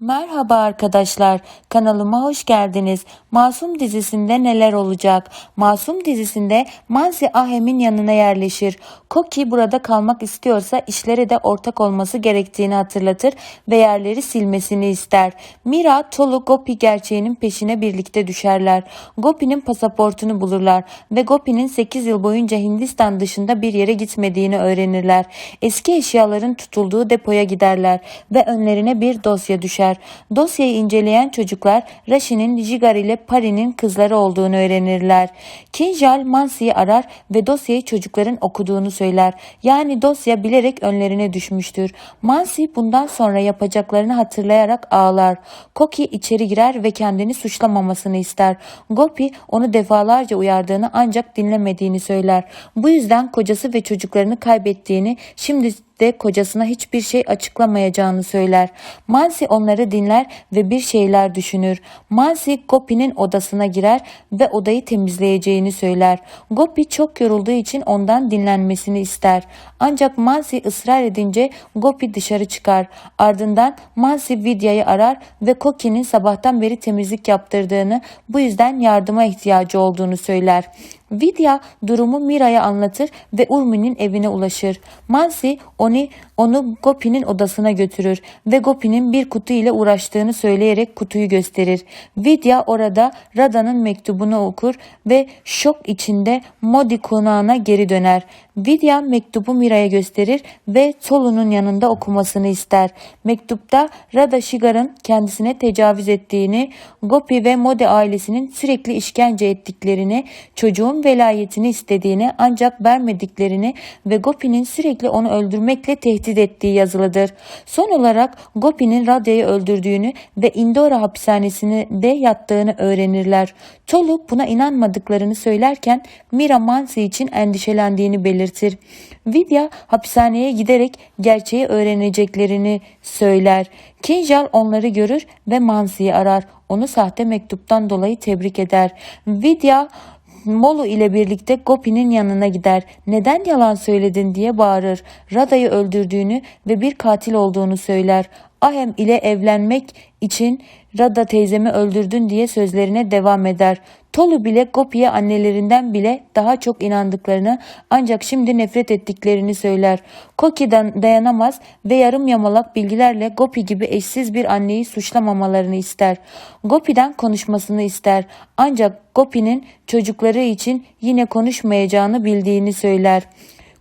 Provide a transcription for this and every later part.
Merhaba arkadaşlar, kanalıma hoş geldiniz. Masum dizisinde neler olacak? Masum dizisinde Mansi Ahem'in yanına yerleşir. Koki burada kalmak istiyorsa işlere de ortak olması gerektiğini hatırlatır ve yerleri silmesini ister. Mira, Tolu, Gopi gerçeğinin peşine birlikte düşerler. Gopi'nin pasaportunu bulurlar ve Gopi'nin 8 yıl boyunca Hindistan dışında bir yere gitmediğini öğrenirler. Eski eşyaların tutulduğu depoya giderler ve önlerine bir dosya düşer. Dosyayı inceleyen çocuklar Rashi'nin Jigar ile Pari'nin kızları olduğunu öğrenirler. Kinjal Mansi'yi arar ve dosyayı çocukların okuduğunu söyler. Yani dosya bilerek önlerine düşmüştür. Mansi bundan sonra yapacaklarını hatırlayarak ağlar. Koki içeri girer ve kendini suçlamamasını ister. Gopi onu defalarca uyardığını ancak dinlemediğini söyler. Bu yüzden kocası ve çocuklarını kaybettiğini şimdi de kocasına hiçbir şey açıklamayacağını söyler. Mansi onları dinler ve bir şeyler düşünür. Mansi Gopi'nin odasına girer ve odayı temizleyeceğini söyler. Gopi çok yorulduğu için ondan dinlenmesini ister. Ancak Mansi ısrar edince Gopi dışarı çıkar. Ardından Mansi Vidya'yı arar ve Koki'nin sabahtan beri temizlik yaptırdığını bu yüzden yardıma ihtiyacı olduğunu söyler. Vidya durumu Mira'ya anlatır ve Urmi'nin evine ulaşır. Mansi onu, onu Gopi'nin odasına götürür ve Gopi'nin bir kutu ile uğraştığını söyleyerek kutuyu gösterir. Vidya orada Rada'nın mektubunu okur ve şok içinde Modi konağına geri döner. Vidya mektubu Mira'ya gösterir ve Tolu'nun yanında okumasını ister. Mektupta Rada Shigar'ın kendisine tecavüz ettiğini, Gopi ve Modi ailesinin sürekli işkence ettiklerini, çocuğun velayetini istediğini ancak vermediklerini ve Gopi'nin sürekli onu öldürmekle tehdit ettiği yazılıdır. Son olarak Gopi'nin Rada'yı öldürdüğünü ve Indora hapishanesinde yattığını öğrenirler. Tolu buna inanmadıklarını söylerken Mira Mansi için endişelendiğini belirtir. Vidya hapishaneye giderek gerçeği öğreneceklerini söyler. Kinjal onları görür ve Mansi'yi arar. Onu sahte mektuptan dolayı tebrik eder. Vidya Molu ile birlikte Gopi'nin yanına gider. Neden yalan söyledin diye bağırır. Rada'yı öldürdüğünü ve bir katil olduğunu söyler. Ahem ile evlenmek için Rada teyzemi öldürdün diye sözlerine devam eder. Tolu bile Gopi'ye annelerinden bile daha çok inandıklarını ancak şimdi nefret ettiklerini söyler. Koki'den dayanamaz ve yarım yamalak bilgilerle Gopi gibi eşsiz bir anneyi suçlamamalarını ister. Gopi'den konuşmasını ister. Ancak Gopi'nin çocukları için yine konuşmayacağını bildiğini söyler.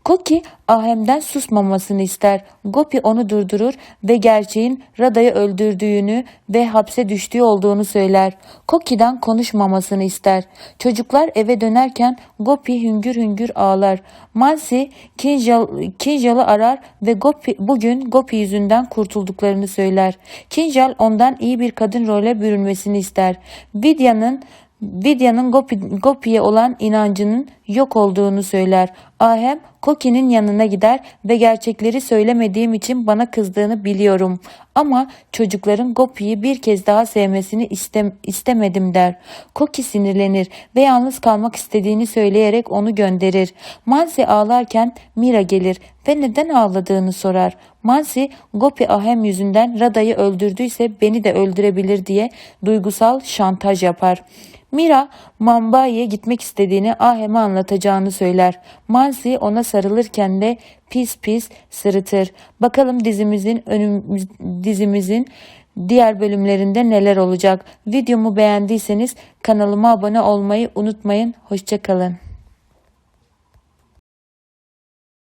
Koki Ahem'den susmamasını ister. Gopi onu durdurur ve gerçeğin Rada'yı öldürdüğünü ve hapse düştüğü olduğunu söyler. Koki'den konuşmamasını ister. Çocuklar eve dönerken Gopi hüngür hüngür ağlar. Mansi Kinjal, arar ve Gopi, bugün Gopi yüzünden kurtulduklarını söyler. Kinjal ondan iyi bir kadın role bürünmesini ister. Vidya'nın Vidya'nın Gopi, Gopi'ye olan inancının yok olduğunu söyler. Ahem Koki'nin yanına gider ve gerçekleri söylemediğim için bana kızdığını biliyorum. Ama çocukların Gopi'yi bir kez daha sevmesini istem istemedim der. Koki sinirlenir ve yalnız kalmak istediğini söyleyerek onu gönderir. Mansi ağlarken Mira gelir ve neden ağladığını sorar. Mansi Gopi Ahem yüzünden Rada'yı öldürdüyse beni de öldürebilir diye duygusal şantaj yapar. Mira Mambayi'ye gitmek istediğini Ahem'e anlatacağını söyler. Mansi ona sarılırken de pis pis sırıtır. Bakalım dizimizin önüm, dizimizin diğer bölümlerinde neler olacak. Videomu beğendiyseniz kanalıma abone olmayı unutmayın. Hoşçakalın.